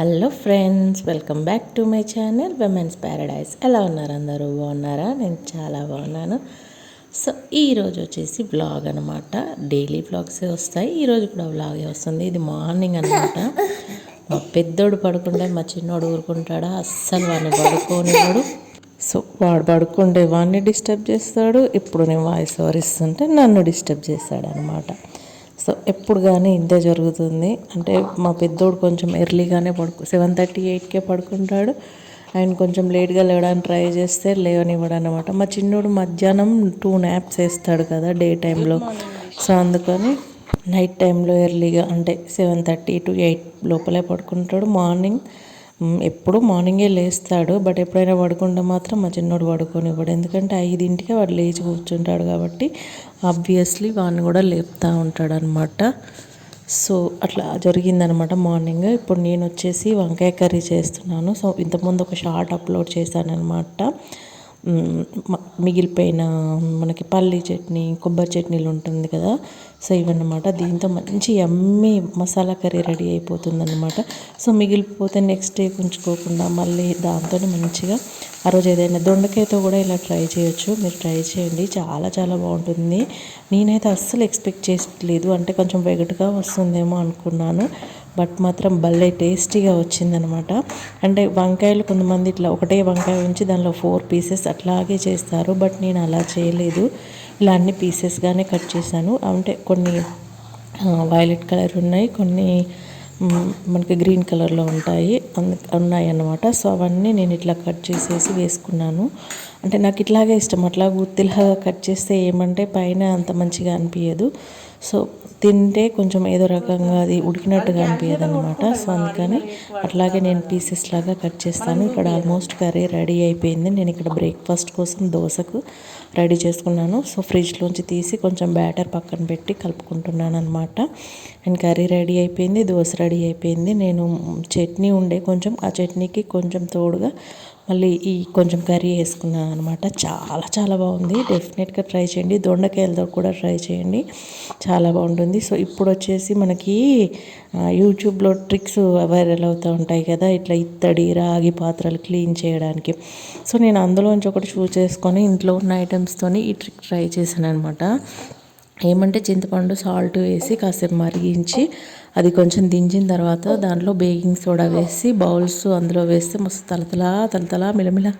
Hello friends welcome back to my channel women's paradise ఎలా ఉన్నారు అందరూ? బాగున్నారా? నేను చాలా బాగున్నాను. సో ఈరోజు వచ్చేసి బ్లాగ్ అనమాట డైలీ బ్లాగ్సే వస్తాయి. ఈరోజు కూడా బ్లాగే వస్తుంది. ఇది మార్నింగ్ అనమాట మా పెద్దోడు పడుకుంటే మా చిన్నోడు ఊరుకుంటాడా? అస్సలు వాడిని పడుకోనివాడు సో వాడు పడుకుంటే వాడిని డిస్టర్బ్ చేస్తాడు. ఇప్పుడు నేను వాయిస్ ఓవర్ ఇస్తుంటే నన్ను డిస్టర్బ్ చేస్తాడు అనమాట సో ఎప్పుడు కానీ ఇంతే జరుగుతుంది. అంటే మా పెద్దోడు కొంచెం ఎర్లీగానే పడుకు సెవెన్ థర్టీ ఎయిట్కే పడుకుంటాడు. ఆయన కొంచెం లేట్గా లేవడానికి ట్రై చేస్తే లేవనివ్వడు అనమాట మా చిన్నోడు మధ్యాహ్నం టూ నాప్స్ వేస్తాడు కదా డే టైంలో. సో అందుకని నైట్ టైంలో ఎర్లీగా అంటే సెవెన్ థర్టీ టు ఎయిట్ లోపలే పడుకుంటాడు మార్నింగ్. ఎప్పుడు మార్నింగే లేస్తాడు బట్ ఎప్పుడైనా పడుకుంటే మాత్రం మా చిన్నోడు పడుకోనివ్వడు. ఎందుకంటే ఐదింటికే వాడు లేచి కూర్చుంటాడు కాబట్టి ఆబ్వియస్లీ వాడిని కూడా లేపుతూ ఉంటాడు అనమాట సో అట్లా జరిగిందనమాట మార్నింగ్. ఇప్పుడు నేను వచ్చేసి వంకాయ కర్రీ చేస్తున్నాను. సో ఇంతకుముందు ఒక షార్ట్ అప్లోడ్ చేశాను అనమాట మిగిలిపోయిన మనకి పల్లి చట్నీ కొబ్బరి చట్నీలు ఉంటుంది కదా సో ఇవన్నమాట. దీంతో మంచి ఎమ్మి మసాలా కర్రీ రెడీ అయిపోతుందన్నమాట. సో మిగిలిపోతే నెక్స్ట్ డే ఉంచుకోకుండా మళ్ళీ దాంతో మంచిగా ఆ రోజు ఏదైనా దొండకాయతో కూడా ఇలా ట్రై చేయొచ్చు. మీరు ట్రై చేయండి. చాలా చాలా బాగుంటుంది. నేనైతే అస్సలు ఎక్స్పెక్ట్ చేయలేదు అంటే కొంచెం వెగటుగా వస్తుందేమో అనుకున్నాను. బట్ మాత్రం భలే టేస్టీగా వచ్చిందనమాట. అంటే వంకాయలు కొంతమంది ఇట్లా ఒకటే వంకాయ ఉంచి దానిలో ఫోర్ పీసెస్ అట్లాగే చేస్తారు. బట్ నేను అలా చేయలేదు. ఇలా అన్ని పీసెస్గానే కట్ చేశాను. అంటే కొన్ని వైలెట్ కలర్ ఉన్నాయి. కొన్ని మనకి గ్రీన్ కలర్లో ఉంటాయి. ఉన్నాయి అన్నమాట సో అవన్నీ నేను ఇట్లా కట్ చేసేసి వేసుకున్నాను. అంటే నాకు ఇట్లాగే ఇష్టం. అట్లా గుత్తిలాగా కట్ చేస్తే ఏమంటే పైన అంత మంచిగా అనిపించదు సో తింటే కొంచెం ఏదో రకంగా అది ఉడికినట్టుగా అనిపించదు అనమాట సో అందుకని అట్లాగే నేను పీసెస్ లాగా కట్ చేస్తాను. ఇక్కడ ఆల్మోస్ట్ కర్రీ రెడీ అయిపోయింది. నేను ఇక్కడ బ్రేక్ఫాస్ట్ కోసం దోశకు రెడీ చేసుకున్నాను. సో ఫ్రిడ్జ్లోంచి తీసి కొంచెం బ్యాటర్ పక్కన పెట్టి కలుపుకుంటున్నాను అనమాట అండ్ కర్రీ రెడీ అయిపోయింది దోశ రెడీ అయిపోయింది. నేను చట్నీ ఉండే కొంచెం ఆ చట్నీకి కొంచెం తోడుగా మళ్ళీ ఈ కొంచెం కర్రీ వేసుకున్నాను అనమాట చాలా చాలా బాగుంది. డెఫినెట్గా ట్రై చేయండి. దొండకాయలతో కూడా ట్రై చేయండి. చాలా బాగుంటుంది. సో ఇప్పుడు వచ్చేసి మనకి యూట్యూబ్లో ట్రిక్స్ వైరల్ అవుతూ ఉంటాయి కదా. ఇట్లా ఇత్తడి రాగి పాత్రలు క్లీన్ చేయడానికి. సో నేను అందులోంచి ఒకటి చూస్ చేసుకొని ఇంట్లో ఉన్న ఐటమ్స్తోని ఈ ట్రిక్ ట్రై చేశాను అనమాట ఏమంటే చింతపండు సాల్ట్ వేసి కాసేపు మరిగించి అది కొంచెం దించిన తర్వాత దాంట్లో బేకింగ్ సోడా వేసి బౌల్స్ అందులో వేస్తే మస్తు తలతలా తలతలా మిలమిల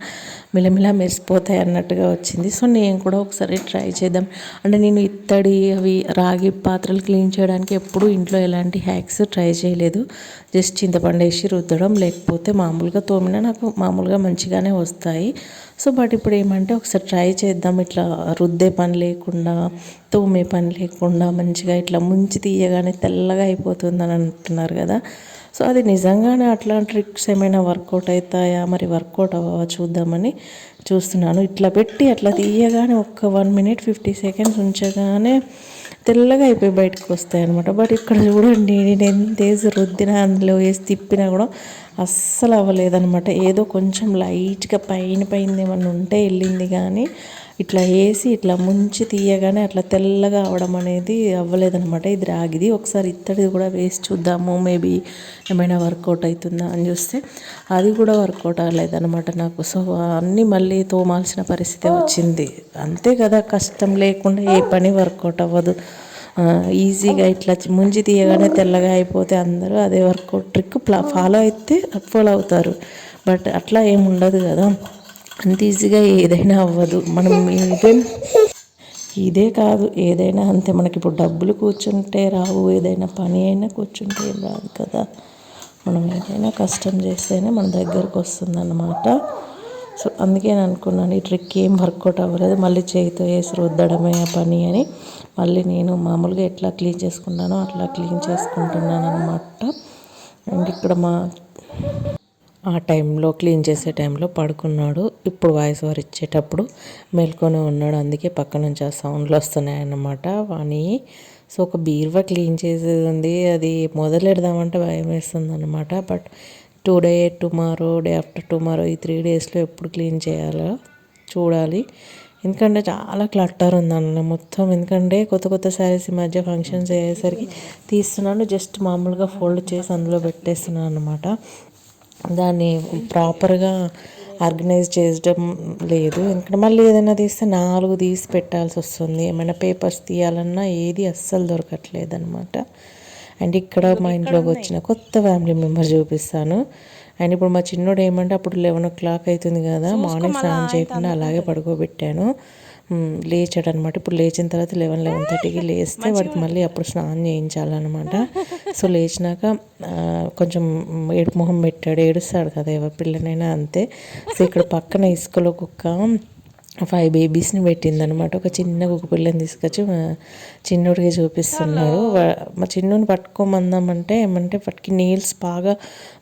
మిలమిలా మెరిసిపోతాయి అన్నట్టుగా వచ్చింది. సో నేను కూడా ఒకసారి ట్రై చేద్దాం. అంటే నేను ఇత్తడి అవి రాగి పాత్రలు క్లీన్ చేయడానికి ఎప్పుడు ఇంట్లో ఎలాంటి హ్యాక్స్ ట్రై చేయలేదు. జస్ట్ చింతపండు వేసి రుద్దడం లేకపోతే మామూలుగా తోమినా నాకు మామూలుగా మంచిగానే వస్తాయి. సో బట్ ఇప్పుడు ఏమంటే ఒకసారి ట్రై చేద్దాం. ఇట్లా రుద్దే పని లేకుండా తోమే పని లేకుండా మంచిగా ఇట్లా ముంచి తీయగానే తెల్లగా అయిపోతుంది అని అంటున్నారు కదా. సో అది నిజంగానే అట్లాంటి ట్రిక్స్ ఏమైనా వర్కౌట్ అవుతాయా? మరి వర్కౌట్ అవ్వవా? చూద్దామని చూస్తున్నాను. ఇట్లా పెట్టి అట్లా తీయగానే ఒక్క వన్ మినిట్ ఫిఫ్టీ సెకండ్స్ ఉంచగానే తెల్లగా అయిపోయి బయటకు వస్తాయి అనమాట బట్ ఇక్కడ చూడండి నేను ఎంత వేసి రుద్దినా అందులో వేసి తిప్పినా కూడా అస్సలు అవ్వలేదనమాట ఏదో కొంచెం లైట్గా పైన పైన ఏమన్నా ఉంటే వెళ్ళింది కానీ ఇట్లా వేసి ఇట్లా ముంచి తీయగానే అట్లా తెల్లగా అవడం అనేది అవ్వలేదన్నమాట. ఇది రాగిది. ఒకసారి ఇత్తడిది కూడా వేసి చూద్దాము. మేబీ ఏమైనా వర్కౌట్ అవుతుందా అని చూస్తే అది కూడా వర్కౌట్ అవ్వలేదన్నమాట నాకు. సో అన్నీ మళ్ళీ తోమాల్సిన పరిస్థితి వచ్చింది. అంతే కదా కష్టం లేకుండా ఏ పని వర్కౌట్ అవ్వదు. ఈజీగా ఇట్లా ముంచి తీయగానే తెల్లగా అయిపోతే అందరూ అదే వర్కౌట్ ట్రిక్ ఫాలో అయితే ఫాలో అవుతారు. బట్ అట్లా ఏమి ఉండదు కదా. అంత ఈజీగా ఏదైనా అవ్వదు. మనం ఇదే ఇదే కాదు ఏదైనా అంతే. మనకి ఇప్పుడు డబ్బులు కూర్చుంటే రావు. ఏదైనా పని అయినా కూర్చుంటే రాదు కదా. మనం ఏదైనా కష్టం చేస్తేనే మన దగ్గరకు వస్తుందన్నమాట. సో అందుకే నేను అనుకున్నాను ఈ ట్రిక్ ఏం వర్కౌట్ అవ్వలేదు. మళ్ళీ చేయితో వేసి రుద్దడమే ఆ పని అని. మళ్ళీ నేను మామూలుగా ఎట్లా క్లీన్ చేసుకుంటానో అట్లా క్లీన్ చేసుకుంటున్నాను అనమాట అండ్ ఇక్కడ మా ఆ టైంలో క్లీన్ చేసే టైంలో పడుకున్నాడు. ఇప్పుడు వాయిస్ ఓవర్ ఇచ్చేటప్పుడు మేల్కొని ఉన్నాడు. అందుకే పక్క నుంచి ఆ సౌండ్లు వస్తున్నాయి అన్నమాట వాణి. సో ఒక బీరువా క్లీన్ చేసేది ఉంది అది మొదలెడదామంటే భయం వేస్తుంది అనమాట but today tomorrow day after tomorrow ఈ త్రీ డేస్లో ఎప్పుడు క్లీన్ చేయాలో చూడాలి. ఎందుకంటే చాలా క్లట్టర్ ఉందన్న మొత్తం. ఎందుకంటే కొత్త కొత్త శారీస్ ఈ మధ్య ఫంక్షన్స్ అయ్యేసరికి తీస్తున్నాను. జస్ట్ మామూలుగా ఫోల్డ్ చేసి అందులో పెట్టేస్తున్నాను అనమాట దాన్ని ప్రాపర్గా ఆర్గనైజ్ చేయడం లేదు. ఎందుకంటే మళ్ళీ ఏదైనా తీస్తే నాలుగు తీసి పెట్టాల్సి వస్తుంది. ఏమైనా పేపర్స్ తీయాలన్నా ఏది అస్సలు దొరకట్లేదు అనమాట అండ్ ఇక్కడ మా ఇంట్లోకి వచ్చిన కొత్త ఫ్యామిలీ మెంబర్ చూపిస్తాను. అండ్ ఇప్పుడు మా చిన్నోడు ఏమంటే అప్పుడు లెవెన్ ఓ క్లాక్ అవుతుంది కదా. మార్నింగ్ స్నానం చేయకుండా అలాగే పడుకోబెట్టాను. లేచాడు అనమాట ఇప్పుడు లేచిన తర్వాత లెవెన్ లెవెన్ థర్టీకి లేస్తే వాడికి మళ్ళీ అప్పుడు స్నానం చేయించాలన్నమాట. సో లేచినాక కొంచెం ఏడు మొహం పెట్టాడు ఏడుస్తాడు కదా ఎవరి పిల్లనైనా అంతే. సో ఇక్కడ పక్కన ఇసుకలో కుక్క ఫైవ్ బేబీస్ని పెట్టిందనమాట ఒక చిన్న కుక్క పిల్లని తీసుకొచ్చి చిన్నోడికి చూపిస్తున్నారు. మా చిన్నోని పట్టుకోమందామంటే ఏమంటే వాటికి నీల్స్ బాగా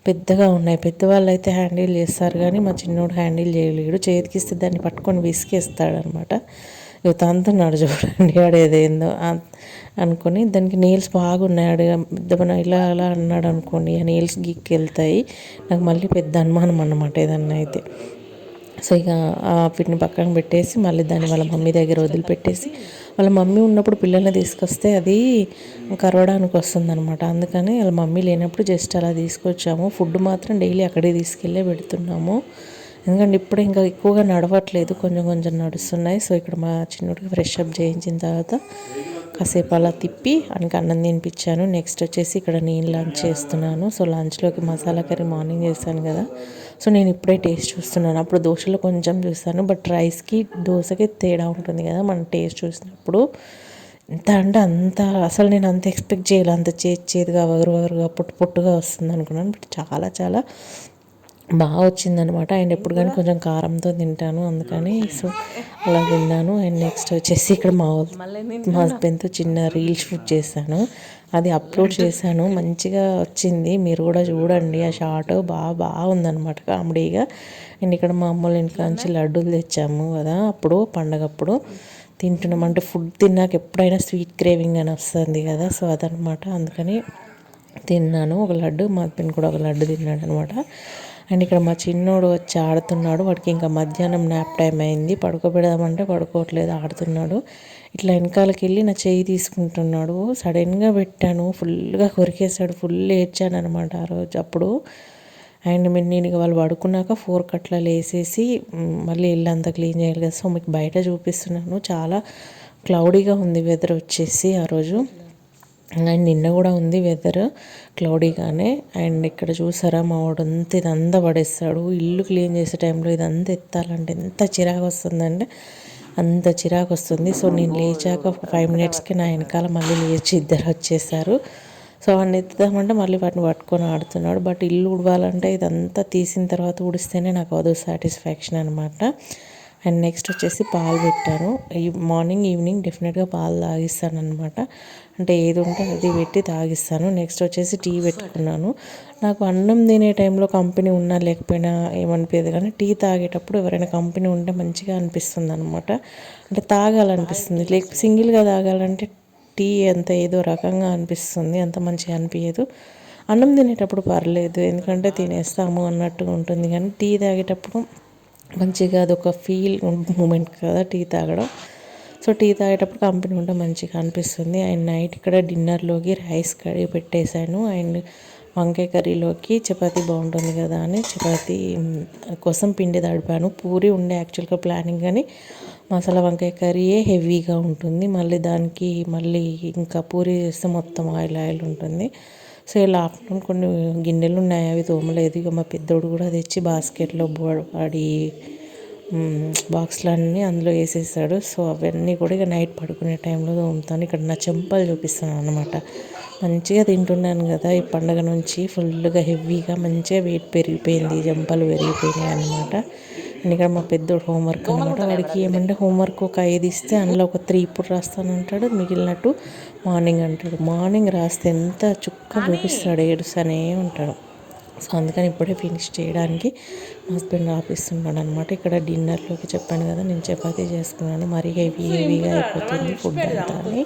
పెద్దగా ఉన్నాయి. పెద్దవాళ్ళు అయితే హ్యాండిల్ చేస్తారు కానీ మా చిన్నోడు హ్యాండిల్ చేయలేడు. చేతికిస్తే దాన్ని పట్టుకొని విసికేస్తాడనమాట తంతున్నాడు చూడండి ఆడేదేందో అనుకొని దానికి నీల్స్ బాగున్నాయి. ఆడ పెద్ద ఇలా అలా అన్నాడు అనుకోండి ఆ నీల్స్ గీక్కి వెళ్తాయి నాకు మళ్ళీ పెద్ద అనుమానం అన్నమాట ఏదన్నా అయితే. సో ఇక వీటిని పక్కన పెట్టేసి మళ్ళీ దాన్ని వాళ్ళ మమ్మీ దగ్గర వదిలిపెట్టేసి వాళ్ళ మమ్మీ ఉన్నప్పుడు పిల్లల్ని తీసుకొస్తే అది కరవడానికి వస్తుంది అనమాట అందుకని వాళ్ళ మమ్మీ లేనప్పుడు జస్ట్ అలా తీసుకొచ్చాము. ఫుడ్ మాత్రం డైలీ అక్కడే తీసుకెళ్ళే పెడుతున్నాము. ఎందుకంటే ఇప్పుడు ఇంకా ఎక్కువగా నడవట్లేదు. కొంచెం కొంచెం నడుస్తున్నాయి. సో ఇక్కడ మా చిన్నోడికి ఫ్రెష్ అప్ చేయించిన తర్వాత కాసేపు అలా తిప్పి ఆయనకి అన్నం తినిపించాను. నెక్స్ట్ వచ్చేసి ఇక్కడ నేను లంచ్ చేస్తున్నాను. సో లంచ్లోకి మసాలా కర్రీ మార్నింగ్ చేశాను కదా. సో నేను ఇప్పుడే టేస్ట్ చూస్తున్నాను. అప్పుడు దోశలో కొంచెం చూస్తాను బట్ రైస్కి దోశకి తేడా ఉంటుంది కదా మనం టేస్ట్ చూసినప్పుడు. ఎంత అంటే అంత అసలు నేను అంత ఎక్స్పెక్ట్ చేయలే. అంత చేతి చేతిగా వగరు వగరుగా పొట్టు పొట్టుగా వస్తుంది అనుకున్నాను బట్ చాలా చాలా బాగా వచ్చిందనమాట. అండ్ ఎప్పుడు కానీ కొంచెం కారంతో తింటాను. అందుకని సో అలా తిన్నాను. అండ్ నెక్స్ట్ వచ్చేసి ఇక్కడ మా మా హస్బెండ్తో చిన్న రీల్ షూట్ చేశాను. అది అప్లోడ్ చేశాను. మంచిగా వచ్చింది. మీరు కూడా చూడండి. ఆ షార్ట్ బాగా బాగుందనమాట కామెడీగా. అండ్ ఇక్కడ మా అమ్మల ఇంటి నుంచి లడ్డూలు తెచ్చాము కదా. అప్పుడు పండగప్పుడు తింటున్నాం. అంటే ఫుడ్ తిన్నాక ఎప్పుడైనా స్వీట్ క్రేవింగ్ అని వస్తుంది కదా. సో అదనమాట. అందుకని తిన్నాను. ఒక లడ్డు మా హస్బెండ్ కూడా ఒక లడ్డు తిన్నాడు అనమాట అండ్ ఇక్కడ మా చిన్నోడు వచ్చి ఆడుతున్నాడు. వాడికి ఇంకా మధ్యాహ్నం నాప్ టైం అయింది. పడుకోబెడదామంటే పడుకోవట్లేదు ఆడుతున్నాడు. ఇట్లా వెనకాలకి వెళ్ళి నా చేయి తీసుకుంటున్నాడు. సడన్గా పెట్టాను. ఫుల్గా కొరికేసాడు ఫుల్ ఏడ్చాను అనమాట ఆ రోజు అప్పుడు. అండ్ నేను ఇక వాళ్ళు పడుకున్నాక ఫోర్ కట్ల వేసేసి మళ్ళీ ఇల్లు అంతా క్లీన్ చేయాలి కదా. సో మీకు బయట చూపిస్తున్నాను. చాలా క్లౌడీగా ఉంది వెదర్ వచ్చేసి ఆ రోజు. అండ్ నిన్న కూడా ఉంది వెదర్ క్లౌడీగానే అండ్ ఇక్కడ చూసారా మా వాడు అంత ఇదంతా పడేస్తాడు. ఇల్లు క్లీన్ చేసే టైంలో ఇదంతా ఎత్తాలంటే ఎంత చిరాకు వస్తుందంటే అంత చిరాకు వస్తుంది. సో నేను లేచాక ఫైవ్ మినిట్స్కి నా వెనకాల మళ్ళీ లేచి ఇద్దరు వచ్చేసారు. సో వాడిని ఎత్తుదామంటే మళ్ళీ వాటిని పట్టుకొని ఆడుతున్నాడు. బట్ ఇల్లు ఉడవాలంటే ఇదంతా తీసిన తర్వాత ఉడిస్తేనే నాకు అదో సాటిస్ఫాక్షన్ అనమాట అండ్ నెక్స్ట్ వచ్చేసి పాలు పెట్టాను ఈ మార్నింగ్ ఈవినింగ్ డెఫినెట్గా పాలు తాగిస్తాను అనమాట అంటే ఏది ఉంటే అది పెట్టి తాగిస్తాను. నెక్స్ట్ వచ్చేసి టీ పెట్టుకున్నాను. నాకు అన్నం తినే టైంలో కంపెనీ ఉన్నా లేకపోయినా ఏమనిపించదు కానీ టీ తాగేటప్పుడు ఎవరైనా కంపెనీ ఉంటే మంచిగా అనిపిస్తుంది అనమాట అంటే తాగాలనిపిస్తుంది. లేక సింగిల్గా తాగాలంటే టీ అంత ఏదో రకంగా అనిపిస్తుంది. అంత మంచిగా అనిపించదు అన్నం తినేటప్పుడు పర్లేదు. ఎందుకంటే తినేస్తాము అన్నట్టుగా ఉంటుంది. కానీ టీ తాగేటప్పుడు మంచిగా అదొక ఫీల్ మూమెంట్ కదా టీ తాగడం. సో టీ తాగేటప్పుడు కంపెనీ ఉంటే మంచిగా అనిపిస్తుంది. అండ్ నైట్ ఇక్కడ డిన్నర్లోకి రైస్ కర్రీ పెట్టేశాను. అండ్ వంకాయ కర్రీలోకి చపాతీ బాగుంటుంది కదా అని చపాతీ కోసం పిండి తడిపాను. పూరి ఉండే యాక్చువల్గా ప్లానింగ్ కానీ మసాలా వంకాయ కర్రీయే హెవీగా ఉంటుంది. మళ్ళీ దానికి మళ్ళీ ఇంకా పూరి చేస్తే మొత్తం ఆయిల్ ఆయిల్ ఉంటుంది. సో ఇలా ఆఫ్టర్నూన్ కొన్ని గిన్నెలు ఉన్నాయి అవి తోమలేదు. ఇక మా పెద్దోడు కూడా తెచ్చి బాస్కెట్లో వాడి బాక్స్లన్నీ అందులో వేసేసాడు. సో అవన్నీ కూడా ఇక నైట్ పడుకునే టైంలో తోముతాను. ఇక్కడ నా చెంపలు చూపిస్తాను అనమాట మంచిగా తింటున్నాను కదా ఈ పండగ నుంచి ఫుల్గా హెవీగా మంచిగా వెయిట్ పెరిగిపోయింది చెంపలు పెరిగిపోయినాయి అనమాట ఇక్కడ మా పెద్దోడు హోంవర్క్ అనమాట వాడికి ఏమంటే హోంవర్క్ ఒక ఐదు ఇస్తే అందులో ఒక త్రీ ఇప్పుడు రాస్తానంటాడు మిగిలినట్టు మార్నింగ్ అంటాడు. మార్నింగ్ రాస్తే ఎంత చుక్క చూపిస్తాడు ఏడుస్తూనే ఉంటాడు. సో అందుకని ఇప్పుడే ఫినిష్ చేయడానికి మా హస్బెండ్ ఆపిస్తున్నాడు అనమాట ఇక్కడ డిన్నర్లోకి చెప్పాను కదా నేను చపాతీ చేసుకున్నాను. మరీ హెవీ హెవీగా అయిపోతుంది ఫుడ్ అంతా అని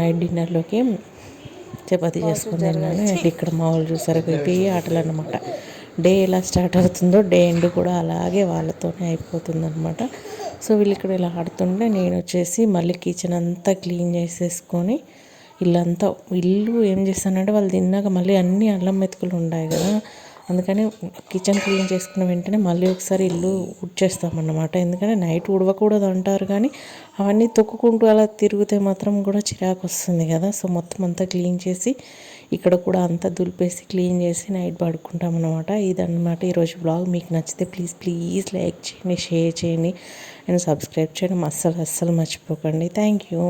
నైట్ డిన్నర్లోకి చపాతీ చేసుకుని తిన్నాను ఇక్కడ మా వాళ్ళు చూసారు హెవీ ఆటలు అనమాట డే ఎలా స్టార్ట్ అవుతుందో డే ఎండ్ కూడా అలాగే వాళ్ళతోనే అయిపోతుందనమాట సో వీళ్ళు ఇక్కడ ఇలా ఆడుతుంటే నేను వచ్చేసి మళ్ళీ కిచెన్ అంతా క్లీన్ చేసేసుకొని ఇల్లంతా ఇల్లు ఏం చేస్తానంటే వాళ్ళు తిన్నాక మళ్ళీ అన్ని అల్లం మెతుకులు ఉన్నాయి కదా. అందుకని కిచెన్ క్లీన్ చేసుకున్న వెంటనే మళ్ళీ ఒకసారి ఇల్లు ఉడ్చేస్తామన్నమాట. ఎందుకంటే నైట్ ఉడవకూడదు అంటారు కానీ అవన్నీ తొక్కుకుంటూ అలా తిరిగితే మాత్రం కూడా చిరాకు వస్తుంది కదా. సో మొత్తం అంతా క్లీన్ చేసి ఇక్కడ కూడా అంతా దులిపేసి క్లీన్ చేసి నైట్ పడుకుంటాం అనమాట ఇదన్నమాట ఈరోజు బ్లాగ్ మీకు నచ్చితే ప్లీజ్ ప్లీజ్ లైక్ చేయండి షేర్ చేయండి. అండ్ సబ్స్క్రైబ్ చేయడం అస్సలు అస్సలు మర్చిపోకండి. Thank you